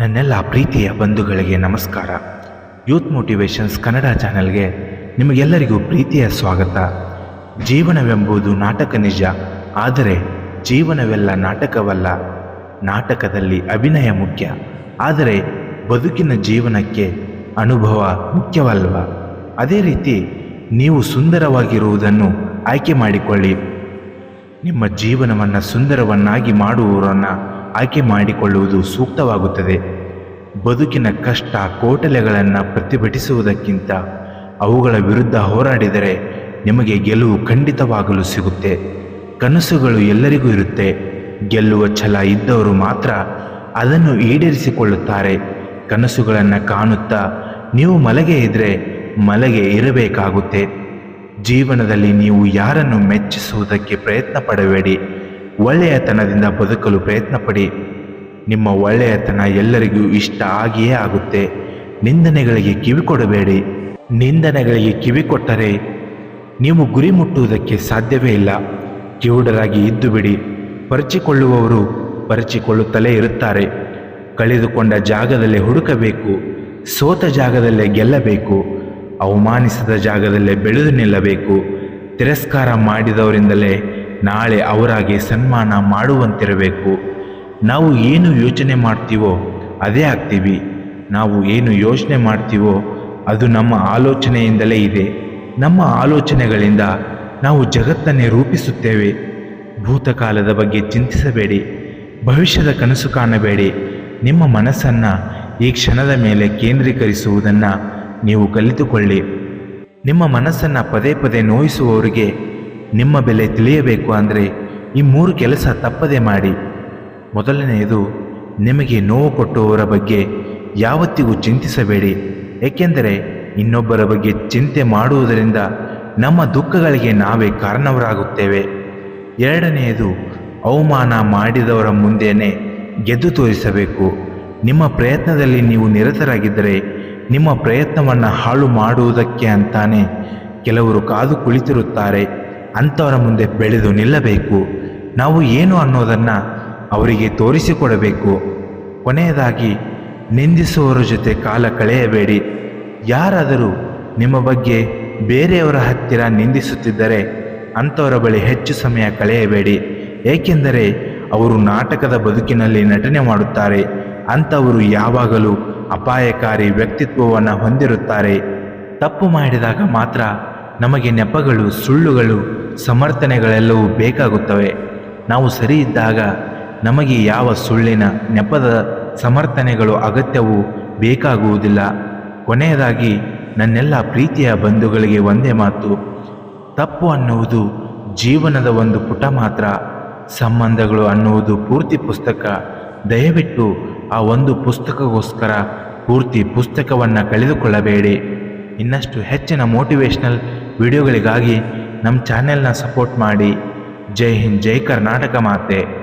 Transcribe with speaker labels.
Speaker 1: ನನ್ನೆಲ್ಲ ಪ್ರೀತಿಯ ಬಂಧುಗಳಿಗೆ ನಮಸ್ಕಾರ. ಯೂತ್ ಮೋಟಿವೇಶನ್ಸ್ ಕನ್ನಡ ಚಾನೆಲ್ಗೆ ನಿಮಗೆಲ್ಲರಿಗೂ ಪ್ರೀತಿಯ ಸ್ವಾಗತ. ಜೀವನವೆಂಬುದು ನಾಟಕ ನಿಜ, ಆದರೆ ಜೀವನವೆಲ್ಲ ನಾಟಕವಲ್ಲ. ನಾಟಕದಲ್ಲಿ ಅಭಿನಯ ಮುಖ್ಯ, ಆದರೆ ಬದುಕಿನ ಜೀವನಕ್ಕೆ ಅನುಭವ ಮುಖ್ಯವಲ್ವ? ಅದೇ ರೀತಿ ನೀವು ಸುಂದರವಾಗಿರುವುದನ್ನು ಆಯ್ಕೆ ಮಾಡಿಕೊಳ್ಳಿ. ನಿಮ್ಮ ಜೀವನವನ್ನು ಸುಂದರವನ್ನಾಗಿ ಮಾಡುವವರನ್ನು ಆಯ್ಕೆ ಮಾಡಿಕೊಳ್ಳುವುದು ಸೂಕ್ತವಾಗುತ್ತದೆ. ಬದುಕಿನ ಕಷ್ಟ ಕೋಟಲೆಗಳನ್ನು ಪ್ರತಿಭಟಿಸುವುದಕ್ಕಿಂತ ಅವುಗಳ ವಿರುದ್ಧ ಹೋರಾಡಿದರೆ ನಿಮಗೆ ಗೆಲುವು ಖಂಡಿತವಾಗಲು ಸಿಗುತ್ತೆ. ಕನಸುಗಳು ಎಲ್ಲರಿಗೂ ಇರುತ್ತೆ. ಗೆಲ್ಲುವ ಛಲ ಇದ್ದವರು ಮಾತ್ರ ಅದನ್ನು ಈಡೇರಿಸಿಕೊಳ್ಳುತ್ತಾರೆ. ಕನಸುಗಳನ್ನು ಕಾಣುತ್ತಾ ನೀವು ಮಲಗೆ ಇದ್ರೆ ಮಲಗೆ ಇರಬೇಕಾಗುತ್ತೆ. ಜೀವನದಲ್ಲಿ ನೀವು ಯಾರನ್ನು ಮೆಚ್ಚಿಸುವುದಕ್ಕೆ ಪ್ರಯತ್ನ ಪಡಬೇಡಿ. ಒಳ್ಳೆಯತನದಿಂದ ಬದುಕಲು ಪ್ರಯತ್ನಪಡಿ. ನಿಮ್ಮ ಒಳ್ಳೆಯತನ ಎಲ್ಲರಿಗೂ ಇಷ್ಟ ಆಗಿಯೇ ಆಗುತ್ತೆ. ನಿಂದನೆಗಳಿಗೆ ಕಿವಿ ಕೊಡಬೇಡಿ. ನಿಂದನೆಗಳಿಗೆ ಕಿವಿ ಕೊಟ್ಟರೆ ನೀವು ಗುರಿ ಮುಟ್ಟುವುದಕ್ಕೆ ಸಾಧ್ಯವೇ ಇಲ್ಲ. ಕಿವುಡರಾಗಿ ಇದ್ದು ಬಿಡಿ. ಪರಿಚಿಕೊಳ್ಳುವವರು ಪರಿಚಿಕೊಳ್ಳುತ್ತಲೇ ಇರುತ್ತಾರೆ. ಕಳೆದುಕೊಂಡ ಜಾಗದಲ್ಲೇ ಹುಡುಕಬೇಕು. ಸೋತ ಜಾಗದಲ್ಲೇ ಗೆಲ್ಲಬೇಕು. ಅವಮಾನಿಸಿದ ಜಾಗದಲ್ಲೇ ಬೆಳೆದು ನಿಲ್ಲಬೇಕು. ತಿರಸ್ಕಾರ ಮಾಡಿದವರಿಂದಲೇ ನಾಳೆ ಅವರಾಗೆ ಸನ್ಮಾನ ಮಾಡುವಂತಿರಬೇಕು. ನಾವು ಏನು ಯೋಚನೆ ಮಾಡ್ತೀವೋ ಅದೇ ಆಗ್ತೀವಿ. ನಾವು ಏನು ಯೋಚನೆ ಮಾಡ್ತೀವೋ ಅದು ನಮ್ಮ ಆಲೋಚನೆಯಿಂದಲೇ ಇದೆ. ನಮ್ಮ ಆಲೋಚನೆಗಳಿಂದ ನಾವು ಜಗತ್ತನ್ನೇ ರೂಪಿಸುತ್ತೇವೆ. ಭೂತಕಾಲದ ಬಗ್ಗೆ ಚಿಂತಿಸಬೇಡಿ. ಭವಿಷ್ಯದ ಕನಸು ಕಾಣಬೇಡಿ. ನಿಮ್ಮ ಮನಸ್ಸನ್ನು ಈ ಕ್ಷಣದ ಮೇಲೆ ಕೇಂದ್ರೀಕರಿಸುವುದನ್ನು ನೀವು ಕಲಿತುಕೊಳ್ಳಿ. ನಿಮ್ಮ ಮನಸ್ಸನ್ನು ಪದೇ ಪದೇ ನೋಯಿಸುವವರಿಗೆ ನಿಮ್ಮ ಬೆಲೆ ತಿಳಿಯಬೇಕು ಅಂದರೆ ಈ ಮೂರು ಕೆಲಸ ತಪ್ಪದೆ ಮಾಡಿ. ಮೊದಲನೆಯದು, ನಿಮಗೆ ನೋವು ಕೊಟ್ಟುವವರ ಬಗ್ಗೆ ಯಾವತ್ತಿಗೂ ಚಿಂತಿಸಬೇಡಿ. ಏಕೆಂದರೆ ಇನ್ನೊಬ್ಬರ ಬಗ್ಗೆ ಚಿಂತೆ ಮಾಡುವುದರಿಂದ ನಮ್ಮ ದುಃಖಗಳಿಗೆ ನಾವೇ ಕಾರಣವರಾಗುತ್ತೇವೆ. ಎರಡನೆಯದು, ಅವಮಾನ ಮಾಡಿದವರ ಮುಂದೆಯೇ ಗೆದ್ದು ತೋರಿಸಬೇಕು. ನಿಮ್ಮ ಪ್ರಯತ್ನದಲ್ಲಿ ನೀವು ನಿರತರಾಗಿದ್ದರೆ ನಿಮ್ಮ ಪ್ರಯತ್ನವನ್ನು ಹಾಳು ಮಾಡುವುದಕ್ಕೆ ಅಂತಾನೆ ಕೆಲವರು ಕಾದು ಕುಳಿತಿರುತ್ತಾರೆ. ಅಂಥವರ ಮುಂದೆ ಬೆಳೆದು ನಿಲ್ಲಬೇಕು. ನಾವು ಏನು ಅನ್ನೋದನ್ನು ಅವರಿಗೆ ತೋರಿಸಿಕೊಡಬೇಕು. ಕೊನೆಯದಾಗಿ, ನಿಂದಿಸುವವರ ಜೊತೆ ಕಾಲ ಕಳೆಯಬೇಡಿ. ಯಾರಾದರೂ ನಿಮ್ಮ ಬಗ್ಗೆ ಬೇರೆಯವರ ಹತ್ತಿರ ನಿಂದಿಸುತ್ತಿದ್ದರೆ ಅಂಥವರ ಬಳಿ ಹೆಚ್ಚು ಸಮಯ ಕಳೆಯಬೇಡಿ. ಏಕೆಂದರೆ ಅವರು ನಾಟಕದ ಬದುಕಿನಲ್ಲಿ ನಟನೆ ಮಾಡುತ್ತಾರೆ. ಅಂಥವರು ಯಾವಾಗಲೂ ಅಪಾಯಕಾರಿ ವ್ಯಕ್ತಿತ್ವವನ್ನು ಹೊಂದಿರುತ್ತಾರೆ. ತಪ್ಪು ಮಾಡಿದಾಗ ಮಾತ್ರ ನಮಗೆ ನೆಪಗಳು, ಸುಳ್ಳುಗಳು ಸಮರ್ಥನೆಗಳೆಲ್ಲವೂ ಬೇಕಾಗುತ್ತವೆ. ನಾವು ಸರಿ ಇದ್ದಾಗ ನಮಗೆ ಯಾವ ಸುಳ್ಳಿನ, ನೆಪದ ಸಮರ್ಥನೆಗಳು ಅಗತ್ಯವೂ ಬೇಕಾಗುವುದಿಲ್ಲ. ಕೊನೆಯದಾಗಿ, ನನ್ನೆಲ್ಲ ಪ್ರೀತಿಯ ಬಂಧುಗಳಿಗೆ ಒಂದೇ ಮಾತು. ತಪ್ಪು ಅನ್ನುವುದು ಜೀವನದ ಒಂದು ಪುಟ ಮಾತ್ರ. ಸಂಬಂಧಗಳು ಅನ್ನುವುದು ಪೂರ್ತಿ ಪುಸ್ತಕ. ದಯವಿಟ್ಟು ಆ ಒಂದು ಪುಸ್ತಕಗೋಸ್ಕರ ಪೂರ್ತಿ ಪುಸ್ತಕವನ್ನು ಕಳೆದುಕೊಳ್ಳಬೇಡಿ. ಇನ್ನಷ್ಟು ಹೆಚ್ಚಿನ ಮೋಟಿವೇಶ್ನಲ್ ವಿಡಿಯೋಗಳಿಗಾಗಿ ನಮ್ಮ ಚಾನೆಲ್ನ ಸಪೋರ್ಟ್ ಮಾಡಿ. ಜೈ ಹಿಂದ್ ಜೈ ಕರ್ನಾಟಕ ಮಾತೆ.